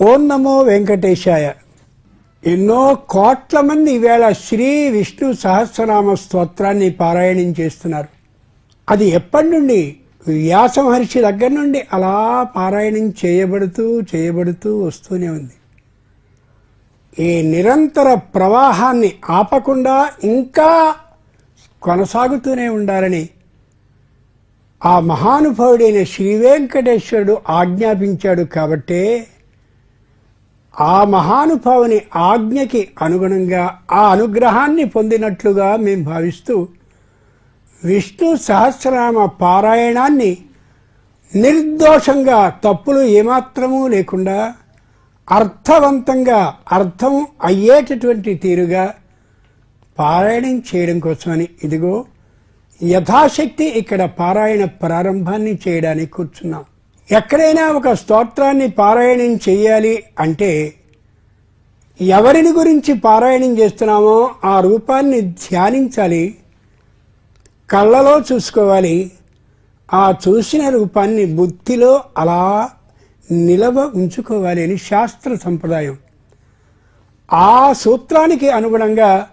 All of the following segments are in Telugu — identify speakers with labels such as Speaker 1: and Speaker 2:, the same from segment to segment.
Speaker 1: ఓం నమో వెంకటేశాయ. ఎన్నో కోట్ల మంది ఈవేళ శ్రీ విష్ణు సహస్రనామ స్తోత్రాన్ని పారాయణం చేస్తున్నారు. అది ఎప్పటి నుండి? వ్యాస మహర్షి దగ్గర నుండి అలా పారాయణం చేయబడుతూ చేయబడుతూ వస్తూనే ఉంది. ఈ నిరంతర ప్రవాహాన్ని ఆపకుండా ఇంకా కొనసాగుతూనే ఉండాలని ఆ మహానుభావుడైన శ్రీ వెంకటేశ్వరుడు ఆజ్ఞాపించాడు కాబట్టే ఆ మహానుభావుని ఆజ్ఞకి అనుగుణంగా ఆ అనుగ్రహాన్ని పొందినట్లుగా మేము భావిస్తూ విష్ణు సహస్రనామ పారాయణాన్ని నిర్దోషంగా తప్పులు ఏమాత్రమూ లేకుండా అర్థవంతంగా అర్థం అయ్యేటటువంటి తీరుగా పారాయణం చేయడం కోసమని ఇదిగో యథాశక్తి ఇక్కడ పారాయణ ప్రారంభాన్ని చేయడానికి కూర్చున్నాం. ఎక్కడైనా ఒక స్తోత్రాన్ని పారాయణం చేయాలి అంటే ఎవరిని గురించి పారాయణం చేస్తున్నామో ఆ రూపాన్ని ధ్యానించాలి కళ్ళలో చూసుకోవాలి ఆ చూసిన రూపాన్ని బుద్ధిలో అలా నిలవ ఉంచుకోవాలి అని శాస్త్ర సంప్రదాయం. ఆ సూత్రానికి అనుగుణంగా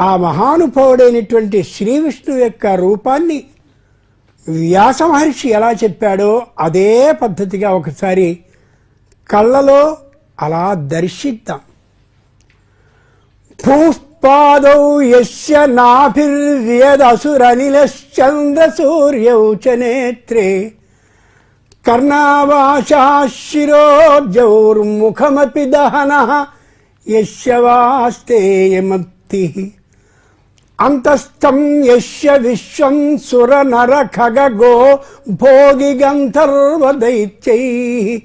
Speaker 1: ఆ మహానుభావుడైనటువంటి శ్రీ విష్ణు యొక్క రూపాన్ని వ్యాస మహర్షి ఎలా చెప్పాడో అదే పద్ధతిగా ఒకసారి కళ్ళలో అలా దర్శిద్దాం. భూపాదౌ యస్య నాభిర్యదసురనిలశ్చంద్రసూర్యౌ చ నేత్రే కర్ణావాశాశిరోర్జౌర్ముఖమపి దహన యస్య వాస్తేయమప్తి అంతస్థం యస్య విశ్వం సుర నర ఖగో భోగి గంధర్వ దైత్యై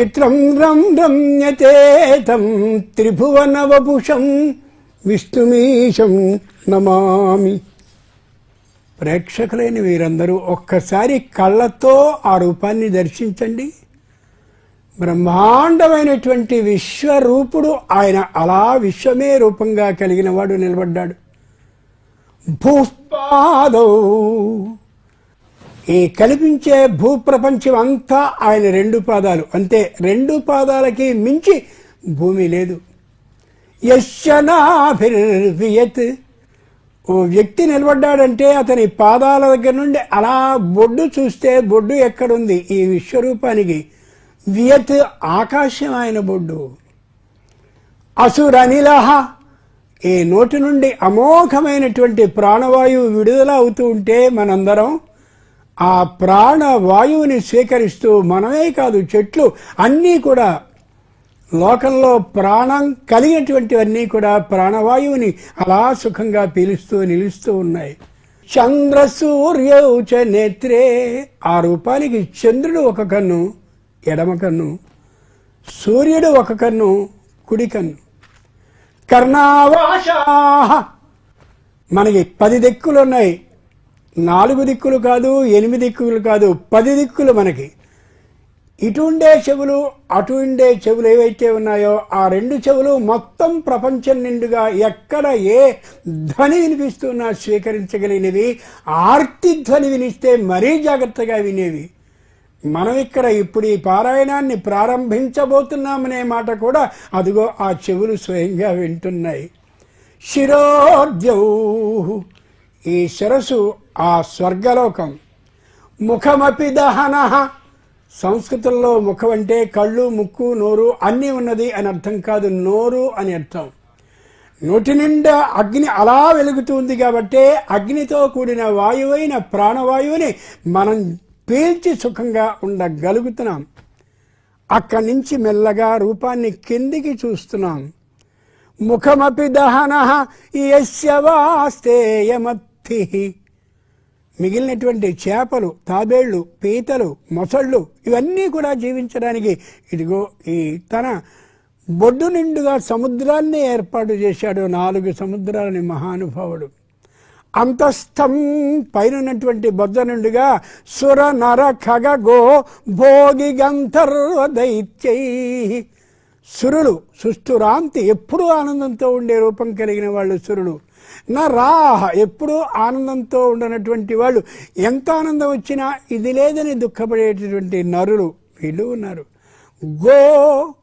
Speaker 1: చిత్రం రం రమ్యతేతం త్రిభువన వపుషం విష్ణుమీశం నమామి. ప్రేక్షకులైన వీరందరూ ఒక్కసారి కళ్ళతో ఆ రూపాన్ని దర్శించండి. బ్రహ్మాండమైనటువంటి విశ్వరూపుడు ఆయన అలా విశ్వమే రూపంగా కలిగిన వాడు నిలబడ్డాడు. భూపాదో ఈ కనిపించే భూప్రపంచం అంతా ఆయన రెండు పాదాలు. అంతే రెండు పాదాలకి మించి భూమి లేదు. యశనాభిర్వియత్ ఓ వ్యక్తి నిలబడ్డాడంటే అతని పాదాల దగ్గర నుండి అలా బొడ్డు చూస్తే బొడ్డు ఎక్కడుంది? ఈ విశ్వరూపానికి వియత్ ఆకాశం ఆయన బొడ్డు. అసురనిలహ ఈ నోటి నుండి అమోఘమైనటువంటి ప్రాణవాయువు విడుదల అవుతూ ఉంటే మనందరం ఆ ప్రాణవాయువుని స్వీకరిస్తూ మనమే కాదు చెట్లు అన్నీ కూడా లోకంలో ప్రాణం కలిగినటువంటివన్నీ కూడా ప్రాణవాయువుని అలా సుఖంగా పీలుస్తూ నిలుస్తూ ఉన్నాయి. చంద్ర సూర్యౌచ నేత్రే ఆ రూపానికి చంద్రుడు ఒక కన్ను ఎడమ కన్ను సూర్యుడు ఒక కన్ను కుడి కన్ను. కర్ణావాషాహ మనకి పది దిక్కులు ఉన్నాయి. నాలుగు దిక్కులు కాదు ఎనిమిది దిక్కులు కాదు పది దిక్కులు మనకి. ఇటు ఉండే చెవులు అటు ఉండే చెవులు ఏవైతే ఉన్నాయో ఆ రెండు చెవులు మొత్తం ప్రపంచం నిండుగా ఎక్కడ ఏ ధ్వని వినిపిస్తున్నా స్వీకరించగలిగినవి ఆర్తి ధ్వని వినిస్తే మరీ జాగ్రత్తగా వినేవి. మనం ఇక్కడ ఇప్పుడు ఈ పారాయణాన్ని ప్రారంభించబోతున్నామనే మాట కూడా అదిగో ఆ చెవులు స్వయంగా వింటున్నాయి. శిరోద్యౌ ఈ శిరసు ఆ స్వర్గలోకం. ముఖమపి దహన. సంస్కృతంలో ముఖం అంటే కళ్ళు ముక్కు నోరు అన్నీ ఉన్నది అని అర్థం కాదు. నోరు అని అర్థం. నోటి నిండా అగ్ని అలా వెలుగుతుంది కాబట్టి అగ్నితో కూడిన వాయువైన ప్రాణవాయువుని మనం పీల్చి సుఖంగా ఉండగలుగుతున్నాం. అక్కడి నుంచి మెల్లగా రూపాన్ని కిందికి చూస్తున్నాం. ముఖమపి దహన యస్యవాస్తేయమత్తి మిగిలినటువంటి చేపలు తాబేళ్ళు పీతలు మొసళ్ళు ఇవన్నీ కూడా జీవించడానికి ఇదిగో ఈ తన బొడ్డు నిండుగా సముద్రాన్ని ఏర్పాటు చేశాడు నాలుగు సముద్రాలని మహానుభావుడు. అంతస్థం పైనటువంటి బొద్ద నుండిగా సుర నర ఖగ గో భోగి గంధర్వ దైత్యై. సురులు సుస్థురాంతి ఎప్పుడూ ఆనందంతో ఉండే రూపం కలిగిన వాళ్ళు సురులు. నా రాహ ఎప్పుడూ ఆనందంతో ఉండనటువంటి వాళ్ళు. ఎంత ఆనందం వచ్చినా ఇది లేదని దుఃఖపడేటటువంటి నరులు వీళ్ళు ఉన్నారు. గో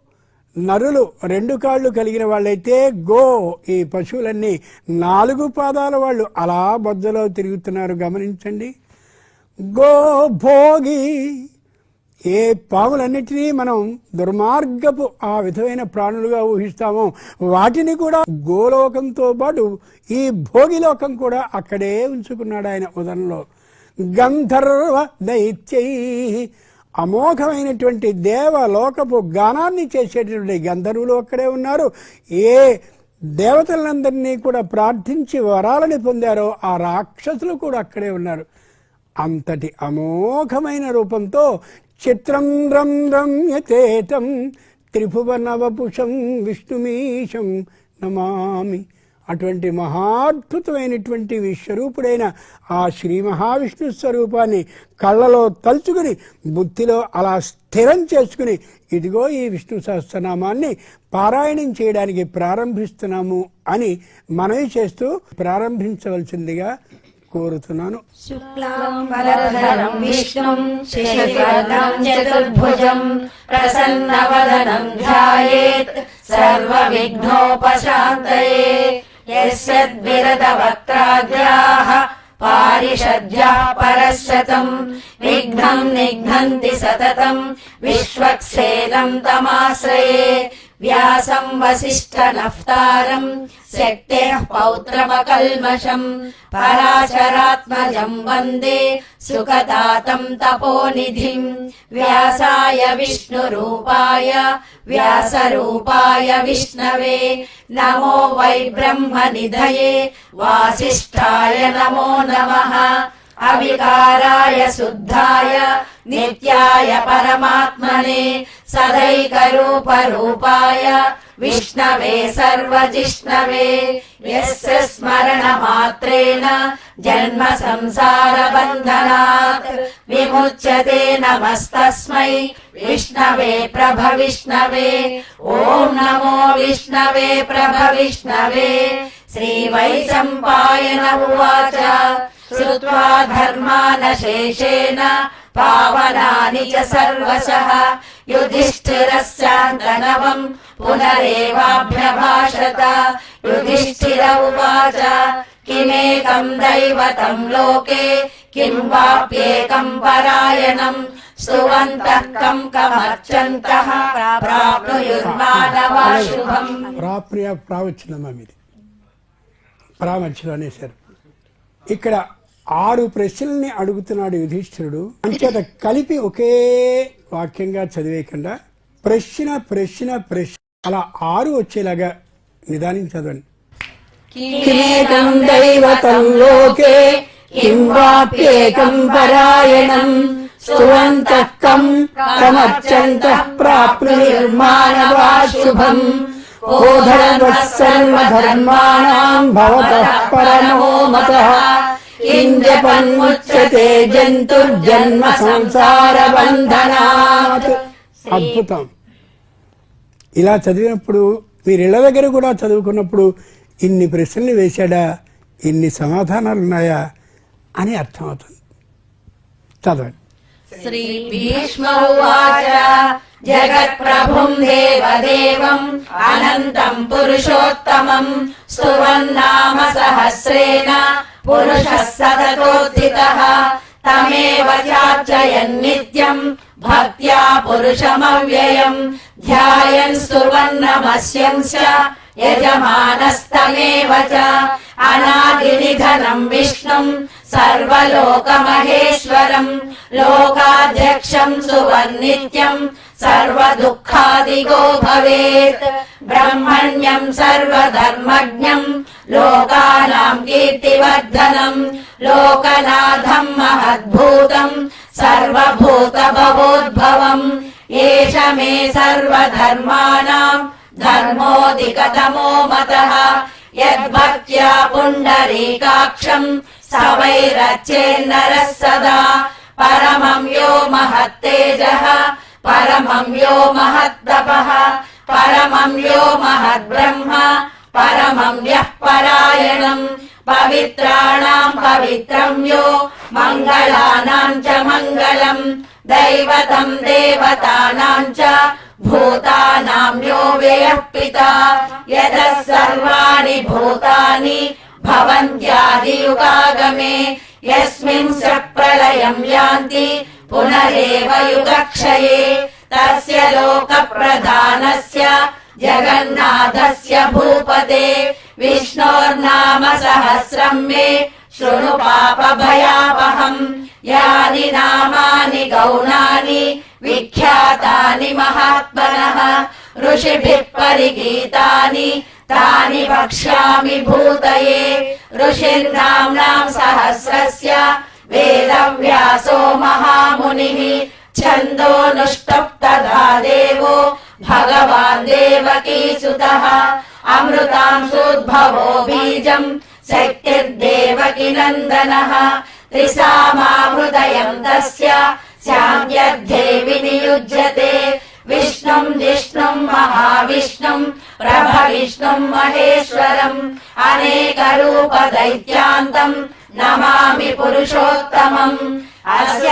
Speaker 1: నరులు రెండు కాళ్ళు కలిగిన వాళ్ళైతే గో ఈ పశువులన్నీ నాలుగు పాదాల వాళ్ళు అలా బొద్దలో తిరుగుతున్నారు. గమనించండి. గో భోగి. ఏ పాములన్నిటినీ మనం దుర్మార్గపు ఆ విధమైన ప్రాణులుగా ఊహిస్తామో వాటిని కూడా గోలోకంతో పాటు ఈ భోగిలోకం కూడా అక్కడే ఉంచుకున్నాడు ఆయన ఉదరంలో. గంధర్వ దైత్యై అమోఘమైనటువంటి దేవలోకపు గానాన్ని చేసేటటువంటి గంధర్వులు అక్కడే ఉన్నారు. ఏ దేవతలందరినీ కూడా ప్రార్థించి వరాలని పొందారో ఆ రాక్షసులు కూడా అక్కడే ఉన్నారు. అంతటి అమోఘమైన రూపంతో చిత్రం రం రమ్యతేతం త్రిభువనవపుషం విష్ణుమీశం నమామి. అటువంటి మహాద్భుతమైనటువంటి విశ్వరూపుడైన ఆ శ్రీ మహావిష్ణు స్వరూపాన్ని కళ్ళలో తలుచుకుని బుద్ధిలో అలా స్థిరం చేసుకుని ఇదిగో ఈ విష్ణు సహస్రనామాన్ని పారాయణం చేయడానికి ప్రారంభిస్తున్నాము అని మనవి చేస్తూ ప్రారంభించవలసిందిగా కోరుతున్నాను.
Speaker 2: సర్వ విఘ్నోపశాంతయే प्रसन्नवदनम् ध्यायेत् सर्वविघ्नोपशान्तये यस्यद्विरतवक्त्राद्याः पारिषद्याः परशतम् विघ्नम् निघ्नन्ति सततम् विश्वक्सेनम् तमाश्रये व्यासम् वसिष्ठनफ्तारम् शक्तेः पौत्रमकल्मषम् पराशरात्मजम् वन्दे सुखदातम् तपोनिधिम् व्यासाय विष्णुरूपाय व्यासरूपाय विष्णवे नमो वै ब्रह्मनिधये वासिष्ठाय नमो नमः अविकाराय शुद्धाय नित्याय परमात्मने सदैकरूपरूपाय विष्णवे सर्वजिष्णवे यस्य स्मरणमात्रेण जन्म संसारबन्धनात् विमुच्यते नमस्तस्मै विष्णवे प्रभविष्णवे ॐ नमो विष्णवे प्रभविष्णवे श्रीवैशम्पायन उवाच श्रुत्वा धर्मानशेषेण पावनानि च सर्वशः युधिष्ठिरस्यान्तनवम् पुनरेवाभ्यभाषत युधिष्ठिर उवाच किमेकम् दैवतम् लोके किम् वाप्येकम् परायणम् स्तुवन्तः कम् कमर्चन्तः प्राप्नुयुर्मानवा शुभम्
Speaker 1: ప్రాప్రియ ప్రావచ్చినమా మీది ప్రామర్చడం అనేసారు ఇక్కడ ఆరు ప్రశ్నల్ని అడుగుతున్నాడు యుధిష్ఠిరుడు. అంచేత కలిపి ఒకే వాక్యంగా చదివేయకుండా ప్రశ్న ప్రశ్న ప్రశ్న అలా ఆరు వచ్చేలాగా నిదానించదండి.
Speaker 2: కిమేకం దైవతం లోకే కిం వాప్యేకం పరాయణం స్తువంతకం సమర్చంత ప్రాప్ను నిర్మాణవా శుభం
Speaker 1: ఓధరవస్సర్వ ధర్మాణం భవతః పరమో మతః
Speaker 2: ఇంద్రపన్ముచ్యతే జంతుర్జన్మ సంసార బంధనాత్
Speaker 1: అద్భుతం. ఇలా చదివినప్పుడు మీరు ఇళ్ళ దగ్గర కూడా చదువుకున్నప్పుడు ఇన్ని ప్రశ్నలు వేశాడా ఇన్ని సమాధానాలు ఉన్నాయా అని అర్థమవుతుంది. చదవండి.
Speaker 2: శ్రీ భీష్మ జగత్ప్రభుం దేవదేవం అనంతం పురుషోత్తమం స్తువన్నామ సహస్రేణ పురుష సతతోత్థిత తమేవ చార్చయన్ నిత్యం భక్త్యా పురుషమవ్యయం ధ్యాయన్ స్తువన్నమస్యం చ యజమానస్తమేవ अनादिनिधनम् विष्णुम् सर्वलोकमहेश्वरम् लोकाध्यक्षम् सुवर्नित्यम् सर्वदुःखादिगो भवेत्। ब्रह्मण्यम् सर्वधर्मज्ञम् लोकानाम् कीर्तिवर्धनम् लोकनाथम् महद्भूतम् सर्वभूतभवोद्भवम्। एष मे सर्वधर्माणाम् धर्मोऽधिकतमो मतः। ధర్మోధికతమో మతః యద్భక్త్యా పుండరీకాక్షం సవైరచ్చేన్నరः సదా పరమం యో మహత్తేజः పరమం యో మహత్తపः పరమం యో మహద్బ్రహ్మ పరమం యః పరాయణం పవిత్రాణాం పవిత్రం యో మంగళానాం చ మంగళం దైవతం దేవతానాం చ భూతానాం యో వ్యయః పితా యతః సర్వాణి భూతాని భవంత్యాదియుగాగమే యస్మిన్ చ ప్రళయం యాంతి పునరేవ యుగక్షయే తస్య లోక ప్రధానస్య జగన్నాథస్య భూపతే విష్ణోర్నామ సహస్రం మే శృణు పాప विख्यातानि महात्मनः, ऋषिभिः परिगीतानि, तानि वक्ष्यामि भूतये। ऋषिर्नाम्नाम् सहस्रस्य वेदव्यासो महामुनिः छन्दोऽनुष्टप्तदा देवो, भगवान् देवकीसुतः अमृतांशोद्भवो बीजम् शक्तिर्देवकीनन्दनः त्रिसामामृदयम् तस्य బీజం శక్తిర్దేవకి నందనः త్రిసామాహృదయం తస్య శాంత్యర్థే వినియుజ్యతే విష్ణుం జిష్ణుం మహావిష్ణుం ప్రభవిష్ణుం మహేశ్వరం అనేక రూప దైత్యాంతం నమామి పురుషోత్తమం అస్య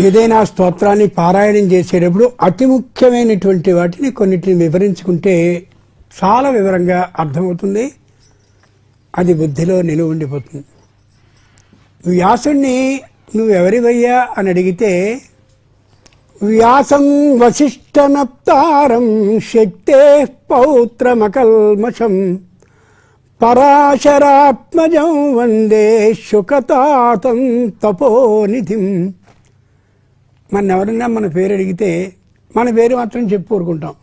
Speaker 1: ఏదైనా స్తోత్రాన్ని పారాయణం చేసేటప్పుడు అతి ముఖ్యమైనటువంటి వాటిని కొన్నిటిని వివరించుకుంటే చాలా వివరంగా అర్థమవుతుంది. అది బుద్ధిలో నిలువ ఉండిపోతుంది. వ్యాసుణ్ణి నువ్వెవరివయ్యా అని అడిగితే వ్యాసం వశిష్టనప్తారం శక్తే పౌత్రమకల్మషం పరాశరాత్మజం వందే శుకతాతం తపోనిధిం. మన ఎవరన్నా మన పేరు అడిగితే మన పేరు మాత్రం చెప్పు కోరుకుంటాం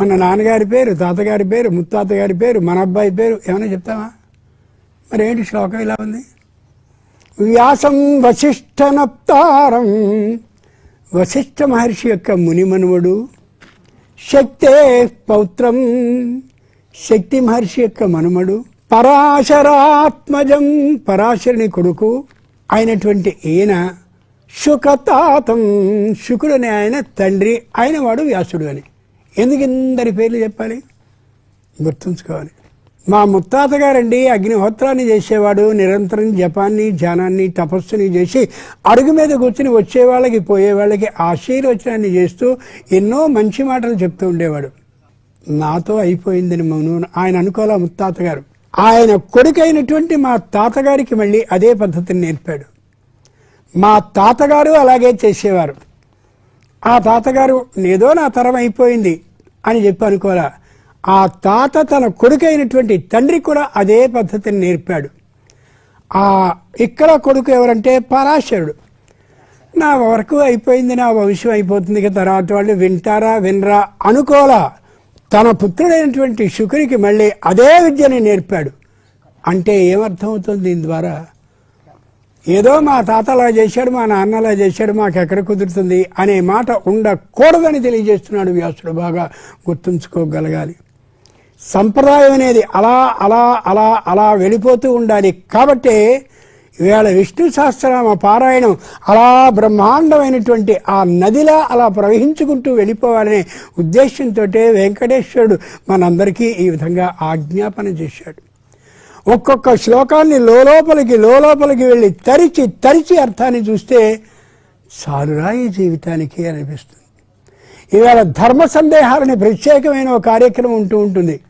Speaker 1: మన నాన్నగారి పేరు తాతగారి పేరు ముత్తాత గారి పేరు మన అబ్బాయి పేరు ఏమైనా చెప్తామా మరి ఏంటి శ్లోకం ఇలా ఉంది? వ్యాసం వశిష్ఠనప్తారం. వశిష్ఠ మహర్షి యొక్క మునిమనువుడు శక్తే పౌత్రం. శక్తి మహర్షి యొక్క మనుమడు పరాశరాత్మజం పరాశరుని కొడుకు అయినటువంటి ఈయన శుకతాతం శుకుడని ఆయన తండ్రి ఆయన వాడు వ్యాసుడు అని. ఎందుకు ఇందరి పేర్లు చెప్పాలి? గుర్తుంచుకోవాలి. మా ముత్తాత గారండి అగ్నిహోత్రాన్ని చేసేవాడు నిరంతరం జపాన్ని ధ్యానాన్ని తపస్సుని చేసి అడుగు మీద కూర్చుని వచ్చే వాళ్ళకి పోయే వాళ్ళకి ఆశీర్వచనాన్ని చేస్తూ ఎన్నో మంచి మాటలు చెప్తూ ఉండేవాడు. నాతో అయిపోయిందని మౌను ఆయన అనుకోలే ముత్తాత గారు ఆయన కొడుకైనటువంటి మా తాతగారికి మళ్ళీ అదే పద్ధతిని నేర్పాడు. మా తాతగారు అలాగే చేసేవారు. ఆ తాతగారు ఏదో నా తరం అయిపోయింది అని చెప్పి అనుకోరా ఆ తాత తన కొడుకైనటువంటి తండ్రి కూడా అదే పద్ధతిని నేర్పాడు. ఆ ఇక్కడ కొడుకు ఎవరంటే పరాశరుడు. నా వరకు అయిపోయింది నా వంశం అయిపోతుంది తర్వాత వాళ్ళు వింటారా వినరా అనుకోలా తన పుత్రుడైనటువంటి శుకునికి మళ్ళీ అదే విద్యని నేర్పాడు. అంటే ఏమర్థమవుతుంది దీని ద్వారా? ఏదో మా తాతలా చేశాడు మా నాన్నలా చేశాడు మాకు ఎక్కడ కుదురుతుంది అనే మాట ఉండకూడదని తెలియజేస్తున్నాడు వ్యాసుడు. బాగా గుర్తుంచుకోగలగాలి. సంప్రదాయం అనేది అలా అలా అలా అలా వెళ్ళిపోతూ ఉండాలి. కాబట్టే ఇవాళ విష్ణు సహస్రనామ పారాయణం అలా బ్రహ్మాండమైనటువంటి ఆ నదిలా అలా ప్రవహించుకుంటూ వెళ్ళిపోవాలనే ఉద్దేశంతో వెంకటేశ్వరుడు మనందరికీ ఈ విధంగా ఆజ్ఞాపన చేశాడు. ఒక్కొక్క శ్లోకాన్ని లోపలికి లోపలికి వెళ్ళి తరిచి తరిచి అర్థాన్ని చూస్తే చాలురా ఈ జీవితానికి అనిపిస్తుంది. ఇవాళ ధర్మ సందేహాలని ప్రత్యేకమైన ఒక కార్యక్రమం ఉంటూ ఉంటుంది.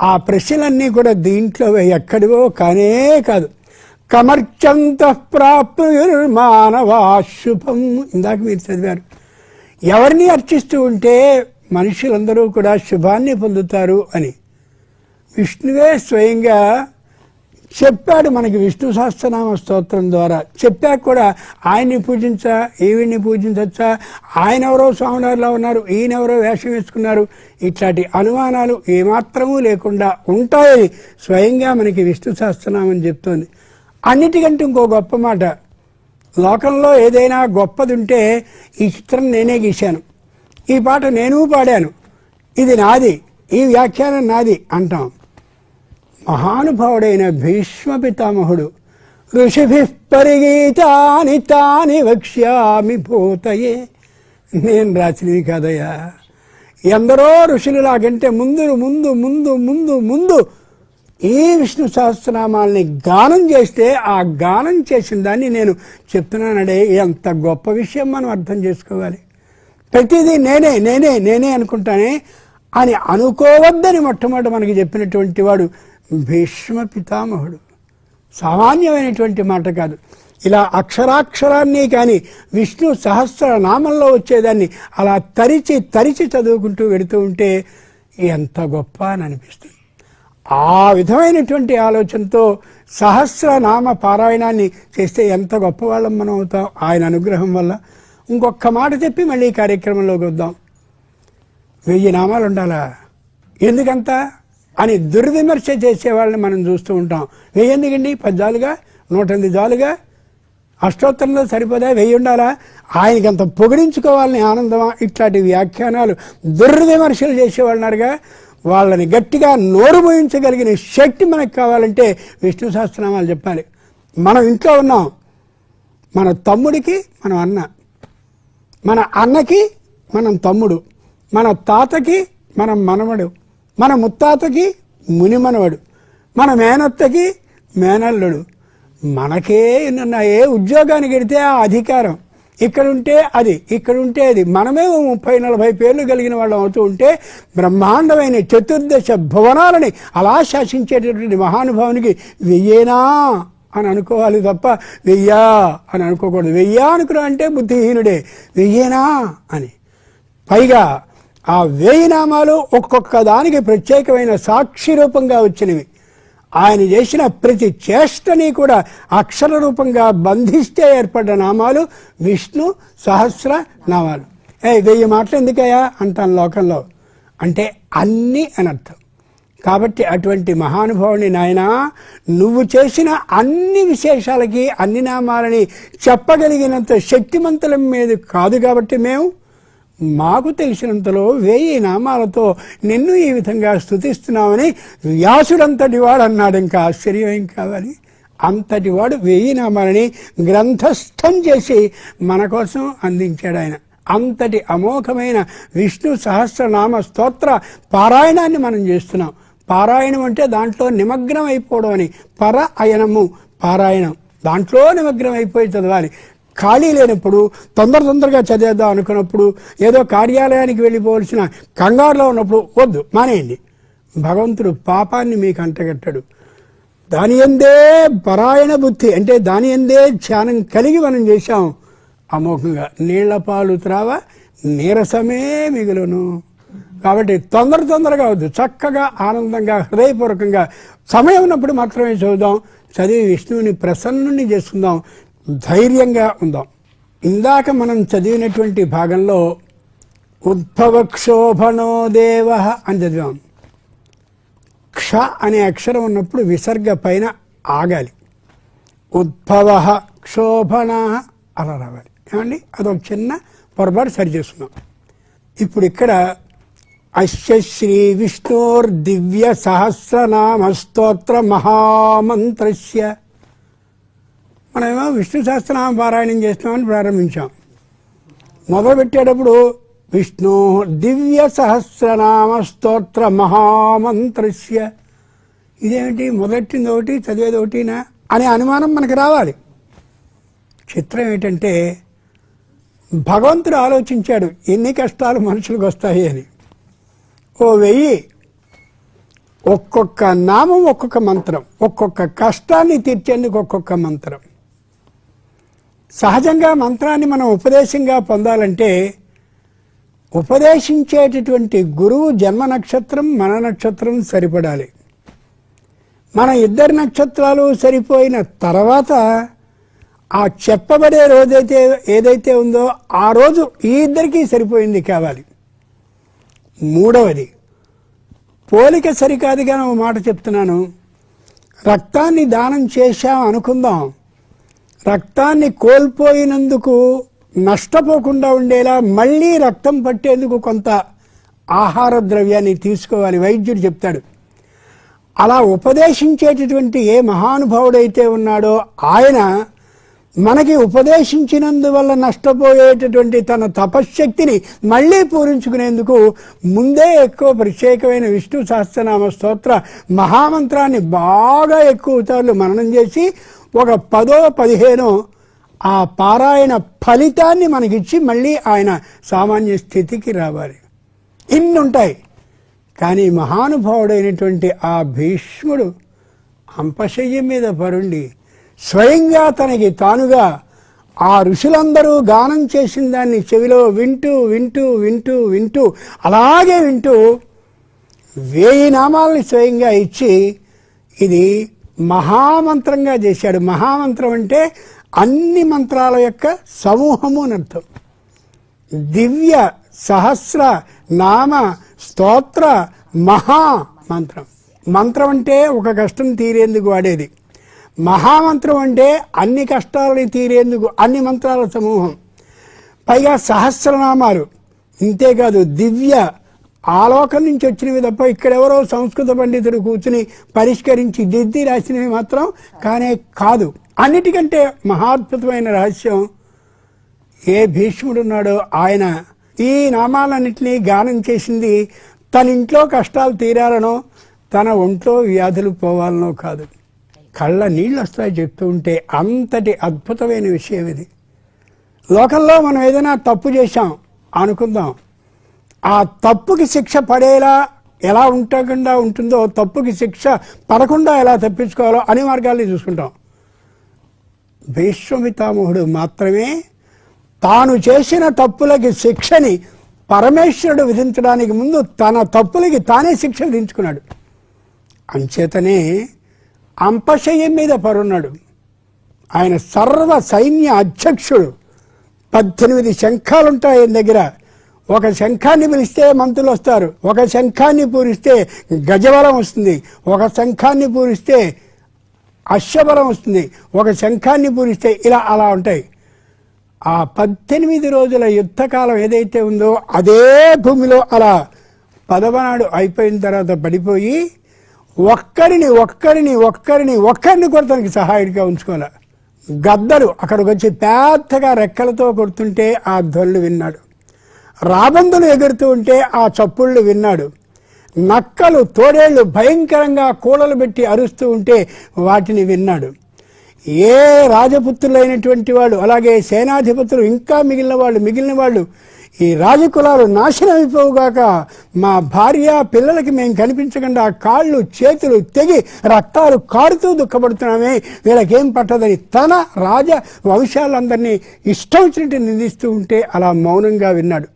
Speaker 1: ఆ ప్రశ్నలన్నీ కూడా దీంట్లో ఎక్కడివో కానే కాదు. కమర్చంత ప్రాప్నుర్మానవా శుభం ఇందాక మీరు చదివారు. ఎవరిని అర్చిస్తూ ఉంటే మనుషులందరూ కూడా శుభాన్ని పొందుతారు అని. విష్ణువే స్వయంగా చెప్పాడు మనకి విష్ణు సహస్రనామ స్తోత్రం ద్వారా. చెప్పాక కూడా ఆయన్ని పూజించా ఈవిడ్ని పూజించచ్చా ఆయన ఎవరో స్వామివారిలో ఉన్నారు ఈయనెవరో వేషం వేసుకున్నారు. ఇట్లాంటి అనుమానాలు ఏమాత్రమూ లేకుండా ఉంటాయని స్వయంగా మనకి విష్ణు సహస్రనామం చెప్తోంది. అన్నిటికంటే ఇంకో గొప్ప మాట. లోకంలో ఏదైనా గొప్పది ఉంటే ఈ చిత్రం నేనే గీశాను. ఈ పాట నేను పాడాను. ఇది నాది. ఈ వ్యాఖ్యానం నాది అంటాం. మహానుభావుడైన భీష్మ పితామహుడు ఋషిభి పరిగీతాని తాని వక్ష్యామి భూతయే. నేను రాసినవి కాదయ్యా. ఎందరో ఋషులు లాగంటే ముందు ముందు ముందు ముందు ముందు ఈ విష్ణు సహస్రనామాల్ని గానం చేస్తే ఆ గానం చేసిన దాన్ని నేను చెప్తున్నానడే. ఎంత గొప్ప విషయం మనం అర్థం చేసుకోవాలి. ప్రతిదీ నేనే నేనే నేనే అనుకుంటానే అని అనుకోవద్దని మొట్టమొదటి మనకి చెప్పినటువంటి వాడు భీష్మ పితామహుడు. సామాన్యమైనటువంటి మాట కాదు. ఇలా అక్షరాక్షరాన్ని కానీ విష్ణు సహస్ర నామంలో వచ్చేదాన్ని అలా తరిచి తరిచి చదువుకుంటూ వెడుతూ ఉంటే ఎంత గొప్ప అని అనిపిస్తుంది. ఆ విధమైనటువంటి ఆలోచనతో సహస్రనామ పారాయణాన్ని చేస్తే ఎంత గొప్పవాళ్ళం మనం అవుతాం ఆయన అనుగ్రహం వల్ల. ఇంకొక మాట చెప్పి మళ్ళీ కార్యక్రమంలోకి వద్దాం. వెయ్యి నామాలు ఉండాలా? ఎందుకంత? అని దుర్విమర్శ చేసే వాళ్ళని మనం చూస్తూ ఉంటాం. వెయ్యి ఎందుకండి? పద్నాలుగా నూట ఎనిమిది జాలుగా? అష్టోత్తరంలో సరిపోదా? వెయ్యి ఉండాలా? ఆయనకి అంత పొగిడించుకోవాలని ఆనందమా? ఇట్లాంటి వ్యాఖ్యానాలు దుర్విమర్శలు చేసేవాళ్ళన్నారుగా వాళ్ళని గట్టిగా నోరు మోయించగలిగిన శక్తి మనకు కావాలంటే విష్ణు సహస్రనామాలు చెప్పాలి. మనం ఇంట్లో ఉన్నాం. మన తమ్ముడికి మనం అన్న. మన అన్నకి మనం తమ్ముడు. మన తాతకి మనం మనవడు. మన ముత్తాతకి మునిమనవడు. మన మేనత్తకి మేనల్లుడు. మనకే ఏ ఉద్యోగానికి వెడితే ఆ అధికారం. ఇక్కడుంటే అది ఇక్కడుంటే అది. మనమే ముప్పై నలభై పేర్లు కలిగిన వాళ్ళం అవుతూ ఉంటే బ్రహ్మాండమైన చతుర్దశ భువనాలని అలా శాసించేటటువంటి మహానుభావునికి వెయ్యేనా అని అనుకోవాలి తప్ప వెయ్యా అని అనుకోకూడదు. వెయ్యా అనుకున్నా అంటే బుద్ధిహీనుడే. వెయ్యేనా అని. పైగా ఆ వేయి నామాలు ఒక్కొక్క దానికి ప్రత్యేకమైన సాక్షి రూపంగా వచ్చినవి. ఆయన చేసిన ప్రతి చేష్టని కూడా అక్షర రూపంగా బంధిస్తే ఏర్పడ్డ నామాలు విష్ణు సహస్ర నామాలు. ఏ వెయ్యి మాటలు ఎందుకయ్యా? అంటాను లోకంలో. అంటే అన్ని అని అర్థం. కాబట్టి అటువంటి మహానుభావుని నాయన నువ్వు చేసిన అన్ని విశేషాలకి అన్ని నామాలని చెప్పగలిగినంత శక్తిమంతులం మీద కాదు కాబట్టి మేము మాకు తెలిసినంతలో వేయి నామాలతో నిన్ను ఈ విధంగా స్థుతిస్తున్నామని వ్యాసుడంతటి వాడు అన్నాడు. ఇంకా ఆశ్చర్యం ఏం కావాలి? అంతటి వాడు వేయి నామాలని గ్రంథస్థం చేసి మన కోసం అందించాడు ఆయన. అంతటి అమోఘమైన విష్ణు సహస్రనామ స్తోత్ర పారాయణాన్ని మనం చేస్తున్నాం. పారాయణం అంటే దాంట్లో నిమగ్నం అయిపోవడం అని. పర అయనము పారాయణం. దాంట్లో నిమగ్నం అయిపోయి చదవాలి. ఖాళీ లేనప్పుడు తొందర తొందరగా చదివేద్దాం అనుకున్నప్పుడు ఏదో కార్యాలయానికి వెళ్ళిపోవలసిన కంగారులో ఉన్నప్పుడు వద్దు మానేయండి. భగవంతుడు పాపాన్ని మీకు అంటగట్టాడు. దాని ఎందే పరాయణ బుద్ధి అంటే దాని ఎందే ధ్యానం కలిగి మనం చేశాం. అమోఘంగా నీళ్ళ పాలు త్రావ నీరసమే మిగులును. కాబట్టి తొందర తొందరగా వద్దు చక్కగా ఆనందంగా హృదయపూర్వకంగా. సమయం ఉన్నప్పుడు మాత్రమే చదువుదాం. చదివి విష్ణువుని ప్రసన్నుని చేసుకుందాం. ధైర్యంగా ఉందాం. ఇందాక మనం చదివినటువంటి భాగంలో ఉద్భవక్షోభణో దేవ అని చదివాం. క్ష అనే అక్షరం ఉన్నప్పుడు విసర్గ పైన ఆగాలి. ఉద్భవ క్షోభణ అలా రావాలి. ఏమండి? అదొక చిన్న పొరపాటు సరి చేస్తున్నాం. ఇప్పుడు ఇక్కడ అస్య శ్రీ విష్ణోర్ దివ్య సహస్రనామ స్తోత్ర మహామంత్రస్య మనమేమో విష్ణు సహస్రనామ పారాయణం చేస్తున్నామని ప్రారంభించాం. మొదలుపెట్టేటప్పుడు విష్ణు దివ్య సహస్రనామ స్తోత్ర మహామంత్రస్య. ఇదేమిటి? మొదటిది ఒకటి చదివేది ఒకటినా అనే అనుమానం మనకు రావాలి. చిత్రం ఏంటంటే భగవంతుడు ఆలోచించాడు ఎన్ని కష్టాలు మనుషులకు వస్తాయి అని. ఓ వెయ్యి ఒక్కొక్క నామం ఒక్కొక్క మంత్రం ఒక్కొక్క కష్టాన్ని తీర్చేందుకు ఒక్కొక్క మంత్రం. సహజంగా మంత్రాన్ని మనం ఉపదేశంగా పొందాలంటే ఉపదేశించేటటువంటి గురువు జన్మ నక్షత్రం మన నక్షత్రం సరిపడాలి. మన ఇద్దరి నక్షత్రాలు సరిపోయిన తర్వాత ఆ చెప్పబడే రోజైతే ఏదైతే ఉందో ఆ రోజు ఈ ఇద్దరికీ సరిపోయింది కావాలి. మూడవది పోలిక సరికాదుగా ఒక మాట చెప్తున్నాను. రక్తాన్ని దానం చేశాం అనుకుందాం. రక్తాన్ని కోల్పోయినందుకు నష్టపోకుండా ఉండేలా మళ్ళీ రక్తం పట్టేందుకు కొంత ఆహార ద్రవ్యాన్ని తీసుకోవాలి. వైద్యుడు చెప్తాడు అలా ఉపదేశించేటటువంటి ఏ మహానుభావుడైతే ఉన్నాడో ఆయన మనకి ఉపదేశించినందువల్ల నష్టపోయేటటువంటి తన తపశ్శక్తిని మళ్ళీ పూరించుకునేందుకు ముందే ఎక్కువ ప్రత్యేకమైన విష్ణు సహస్రనామ స్తోత్ర మహామంత్రాన్ని బాగా ఎక్కువ సార్లు మననం చేసి ఒక పదో పదిహేనో ఆ పారాయణ ఫలితాన్ని మనకిచ్చి మళ్ళీ ఆయన సామాన్య స్థితికి రావాలి. ఇన్ని ఉంటాయి కానీ మహానుభావుడైనటువంటి ఆ భీష్ముడు అంపశయ్య మీద పరుండి స్వయంగా తనకి తానుగా ఆ ఋషులందరూ గానం చేసిన దాన్ని చెవిలో వింటూ వింటూ వింటూ వింటూ అలాగే వింటూ వేయి నామాలని స్వయంగా ఇచ్చి ఇది మహామంత్రంగా చేశాడు. మహామంత్రం అంటే అన్ని మంత్రాల యొక్క సమూహము అని అర్థం. దివ్య సహస్ర నామ స్తోత్ర మహా మంత్రం. మంత్రం అంటే ఒక కష్టం తీరేందుకు వాడేది. మహామంత్రం అంటే అన్ని కష్టాలని తీరేందుకు అన్ని మంత్రాల సమూహం. పైగా సహస్రనామాలు. ఇంతేకాదు దివ్య ఆలోకం నుంచి వచ్చినవి తప్ప ఇక్కడెవరో సంస్కృత పండితుడు కూర్చుని పరిష్కరించి దిద్ది రాసినవి మాత్రం కానే కాదు. అన్నిటికంటే మహాద్భుతమైన రహస్యం ఏ భీష్ముడున్నాడో ఆయన ఈ నామాలన్నింటినీ గానం చేసింది తన ఇంట్లో కష్టాలు తీరాలనో తన ఒంట్లో వ్యాధులు పోవాలనో కాదు. కళ్ళ నీళ్ళు వస్తాయి చెప్తూ ఉంటే అంతటి అద్భుతమైన విషయం ఇది. లోకంలో మనం ఏదైనా తప్పు చేశాం అనుకుందాం. ఆ తప్పుకి శిక్ష పడేలా ఎలా ఉండకుండా ఉంటుందో తప్పుకి శిక్ష పడకుండా ఎలా తప్పించుకోవాలో అన్ని మార్గాల్ని చూసుకుంటాం. విశ్వమితామోహుడు మాత్రమే తాను చేసిన తప్పులకి శిక్షని పరమేశ్వరుడు విధించడానికి ముందు తన తప్పులకి తానే శిక్ష విధించుకున్నాడు. అంచేతనే అంపశయ్యం మీద పరున్నాడు ఆయన సర్వ సైన్య అధ్యక్షుడు. పద్దెనిమిది శంఖాలుంటాయని ఆయన దగ్గర. ఒక శంఖాన్ని పిలిస్తే మంత్రులు వస్తారు. ఒక శంఖాన్ని పూరిస్తే గజబలం వస్తుంది. ఒక శంఖాన్ని పూరిస్తే అశ్వబలం వస్తుంది. ఒక శంఖాన్ని పూరిస్తే ఇలా అలా ఉంటాయి. ఆ పద్దెనిమిది రోజుల యుద్ధకాలం ఏదైతే ఉందో అదే భూమిలో అలా పదవనాడు అయిపోయిన తర్వాత పడిపోయి ఒక్కరిని ఒక్కరిని ఒక్కరిని ఒక్కరిని కూడా తనకి సహాయుడిగా ఉంచుకోవాలి గద్దలు అక్కడికి వచ్చి పెద్దగా రెక్కలతో కొడుతుంటే ఆ ధ్వనులు విన్నాడు. రాబందులు ఎగురుతూ ఉంటే ఆ చప్పుళ్ళు విన్నాడు. నక్కలు తోడేళ్ళు భయంకరంగా కూడలు పెట్టి అరుస్తూ ఉంటే వాటిని విన్నాడు. ఏ రాజపుత్రులైనటువంటి వాళ్ళు అలాగే సేనాధిపతులు ఇంకా మిగిలిన వాళ్ళు మిగిలిన వాళ్ళు ఈ రాజకులాలు నాశనం అయిపోవుగాక మా భార్య పిల్లలకి మేము కనిపించకుండా కాళ్ళు చేతులు తెగి రక్తాలు కారుతూ దుఃఖపడుతున్నామే. వీళ్ళకేం పట్టదని తన రాజ వంశాలందరినీ ఇష్టం వచ్చినట్టు నిందిస్తూ ఉంటే అలా మౌనంగా విన్నాడు.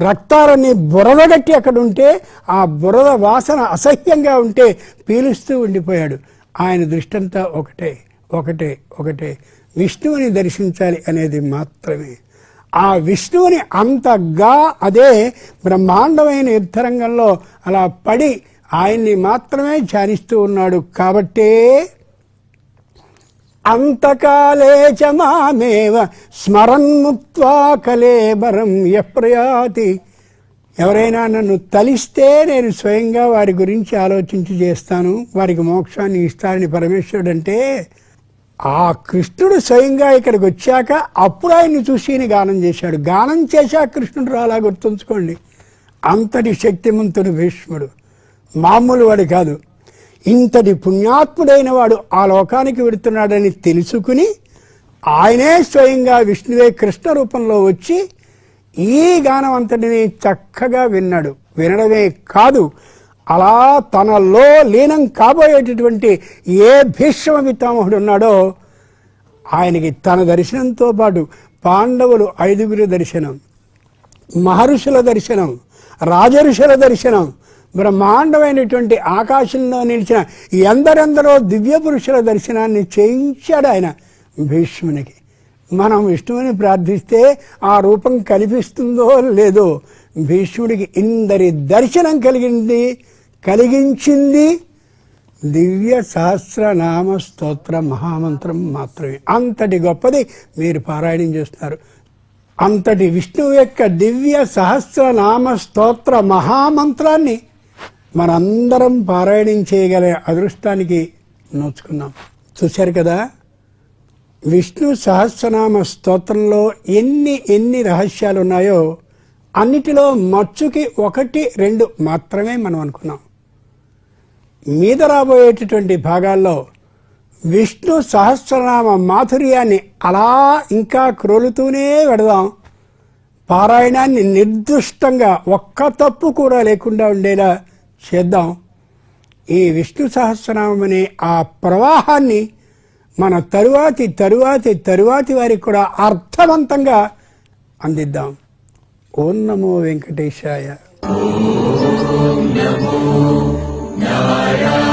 Speaker 1: రక్తాలన్నీ బురదగట్టి అక్కడ ఉంటే ఆ బురద వాసన అసహ్యంగా ఉంటే పీలుస్తూ ఉండిపోయాడు. ఆయన దృష్టంతా ఒకటే ఒకటే ఒకటే. విష్ణువుని దర్శించాలి అనేది మాత్రమే. ఆ విష్ణువుని అంతగా అదే బ్రహ్మాండమైన యుద్ధరంగంలో అలా పడి ఆయన్ని మాత్రమే ధ్యానిస్తూ ఉన్నాడు కాబట్టే అంతకాలే చ మామేవ స్మరన్ముక్త్వా కలేబరం యప్రయాతి. ఎవరైనా నన్ను తలిస్తే నేను స్వయంగా వారి గురించి ఆలోచించి చేస్తాను. వారికి మోక్షాన్ని ఇస్తానని పరమేశ్వరుడు అంటే ఆ కృష్ణుడు స్వయంగా ఇక్కడికి వచ్చాక అప్పుడు ఆయన్ని చూసి ఈయన గానం చేశాడు. గానం చేశా కృష్ణుడు రాలా గుర్తుంచుకోండి. అంతటి శక్తిమంతుడు భీష్ముడు. మామూలు వాడు కాదు. ఇంతటి పుణ్యాత్ముడైన వాడు ఆ లోకానికి వెడుతున్నాడని తెలుసుకుని ఆయనే స్వయంగా విష్ణువే కృష్ణ రూపంలో వచ్చి ఈ గానం అంతటిని చక్కగా విన్నాడు. వినడమే కాదు అలా తనలో లీనం కాబోయేటటువంటి ఏ భీష్మ పితామహుడు ఉన్నాడో ఆయనకి తన దర్శనంతో పాటు పాండవులు ఐదుగురి దర్శనం మహర్షుల దర్శనం రాజఋషుల దర్శనం బ్రహ్మాండమైనటువంటి ఆకాశంలో నిలిచిన ఎందరెందరో దివ్య పురుషుల దర్శనాన్ని చేయించాడు ఆయన భీష్మునికి. మనం విష్ణువుని ప్రార్థిస్తే ఆ రూపం కనిపిస్తుందో లేదో భీష్ముడికి ఇందరి దర్శనం కలిగింది కలిగించింది. దివ్య సహస్రనామ స్తోత్ర మహామంత్రం మాత్రమే. అంతటి గొప్పది మీరు పారాయణం చేస్తున్నారు. అంతటి విష్ణువు యొక్క దివ్య సహస్రనామ స్తోత్ర మహామంత్రాన్ని మనందరం పారాయణం చేయగల అదృష్టానికి నోచుకున్నాం. చూశారు కదా? విష్ణు సహస్రనామ స్తోత్రంలో ఎన్ని ఎన్ని రహస్యాలు ఉన్నాయో అన్నిటిలో మచ్చుకి ఒకటి రెండు మాత్రమే మనం అనుకున్నాం. మీద రాబోయేటటువంటి భాగాల్లో విష్ణు సహస్రనామ మాధుర్యాన్ని అలా ఇంకా క్రోలుతూనే పెడదాం. పారాయణాన్ని నిర్దిష్టంగా ఒక్క తప్పు కూడా లేకుండా ఉండేలా చేద్దాం. ఈ విష్ణు సహస్రనామం అనే ఆ ప్రవాహాన్ని మన తరువాతి తరువాతి తరువాతి వారికి కూడా అర్థవంతంగా అందిద్దాం. ఓం నమో వెంకటేశాయ.
Speaker 2: నారాయణాయ